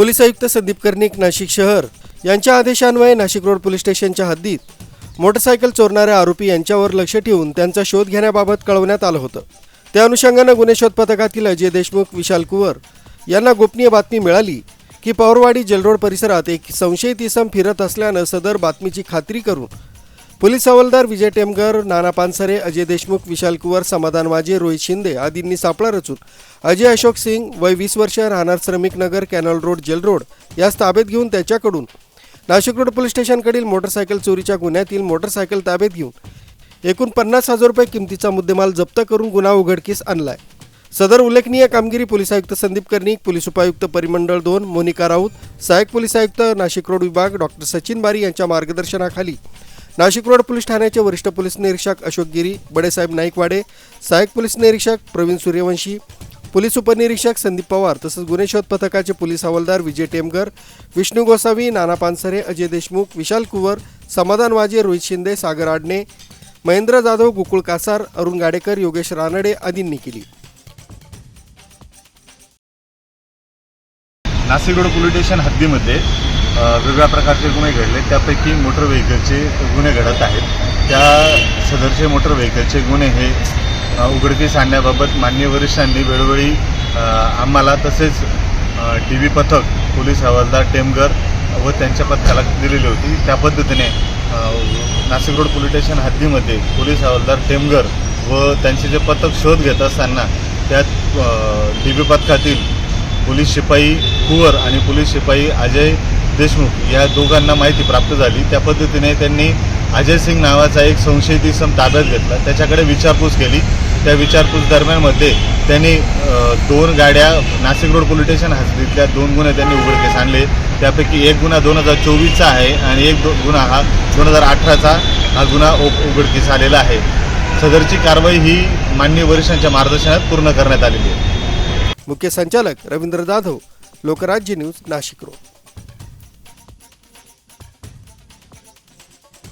Police आयुक्त संदीप कर्णिक नाशिक शहर यांच्या आदेशान्वये नाशिक रोड पोलीस स्टेशनच्या हद्दीत मोटरसायकल चोरणाऱ्या आरोपी यांच्यावर लक्ष ठेवून त्यांचा शोध घेण्याबाबत कळवण्यात आलं होतं. त्या अनुषंगानं गुन्हे शोध पथकातील अजय देशमुख विशाल कुवर यांना गोपनीय बातमी मिळाली की पवारवाडी जलरोड परिसरात एक संशयित इसम फिरत असल्यानं सदर बातमीची खात्री करून पोलीस हवालदार विजय टेमगर नाना पानसरे अजय देशमुख विशाल कुवर समाधान वाजे रोहित शिंदे आदींनी सापळा रचून अजय अशोक सिंग वय वीस वर्ष राहणार Shramik Nagar canal road jail road यास ताब्यात घेऊन त्याच्याकडून नाशिक रोड पोलीस स्टेशनकडील मोटरसायकल चोरीच्या गुन्ह्यातील मोटरसायकल ताब्यात घेऊन एकूण पन्नास हजार रुपये किमतीचा मुद्देमाल जप्त करून गुन्हा उघडकीस आणलाय. सदर उल्लेखनीय कामगिरी पोलीस आयुक्त संदीप कर्णिक पोलीस उपायुक्त परिमंडळ दोन मोनिका राऊत सहाय्यक पोलीस आयुक्त नाशिक रोड विभाग डॉक्टर सचिन बारी यांच्या मार्गदर्शनाखाली नाशिक रोड पोलीस ठाण्याचे वरिष्ठ पोलीस निरीक्षक अशोक गिरी बडेसाहेब नाईकवाडे सहाय्यक पोलीस निरीक्षक प्रवीण सूर्यवंशी पोलीस उपनिरीक्षक संदीप पवार तसंच गुन्हे शोध पथकाचे पोलीस हवालदार विजय टेमकर विष्णू गोसावी नाना पानसरे अजय देशमुख विशाल कुवर समाधान वाजे रोहित शिंदे सागर आडणे महेंद्र जाधव गोकुळ कासार अरुण गाडेकर योगेश रानडे आदींनी केली. नाशिक रोड पोलीस स्टेशन हद्दीमध्ये वेगळ्या वेगवेगळ्या प्रकारचे गुन्हे घडले त्यापैकी मोटर व्हेकलचे गुन्हे घडत आहेत. त्या सदरचे मोटर व्हेकलचे गुन्हे हे उघडकीस आणण्याबाबत मान्य वरिष्ठांनी वेळोवेळी आम्हाला तसेच टी व्ही पथक पोलीस हवालदार टेमगर व त्यांच्या पथकाला दिलेली होती. त्या पद्धतीने नाशिक रोड पोलीस स्टेशन हद्दीमध्ये पोलीस हवालदार टेमगर व त्यांचे जे पथक शोध घेत असताना त्यात टी व्ही पथकातील पोलीस शिपाई कुवर आणि पोलीस शिपाई अजय देशमुख या दोघांना माहिती प्राप्त झाली. त्या पद्धतीने त्यांनी अजय सिंग नावाचा एक संशयित इसम ताब्यात घेतला. त्याच्याकडे विचारपूस केली. त्या विचारपूस दरम्यानमध्ये त्यांनी दोन गाड्या नाशिक रोड पोलीस स्टेशन हद्दीतल्या दोन गुन्हे त्यांनी उघडकीस आणले. त्यापैकी एक गुन्हा दोन हजार चोवीसचा आहे आणि एक दो गुन्हा हा दोन हजार अठराचा हा गुन्हा उ- उघडकीस आलेला आहे. सदरची कारवाई ही मान्य वरिष्ठांच्या मार्गदर्शनात पूर्ण करण्यात आलेली आहे. मुख्य संचालक रवींद्र जाधव लोकराज्य न्यूज नाशिक रोड.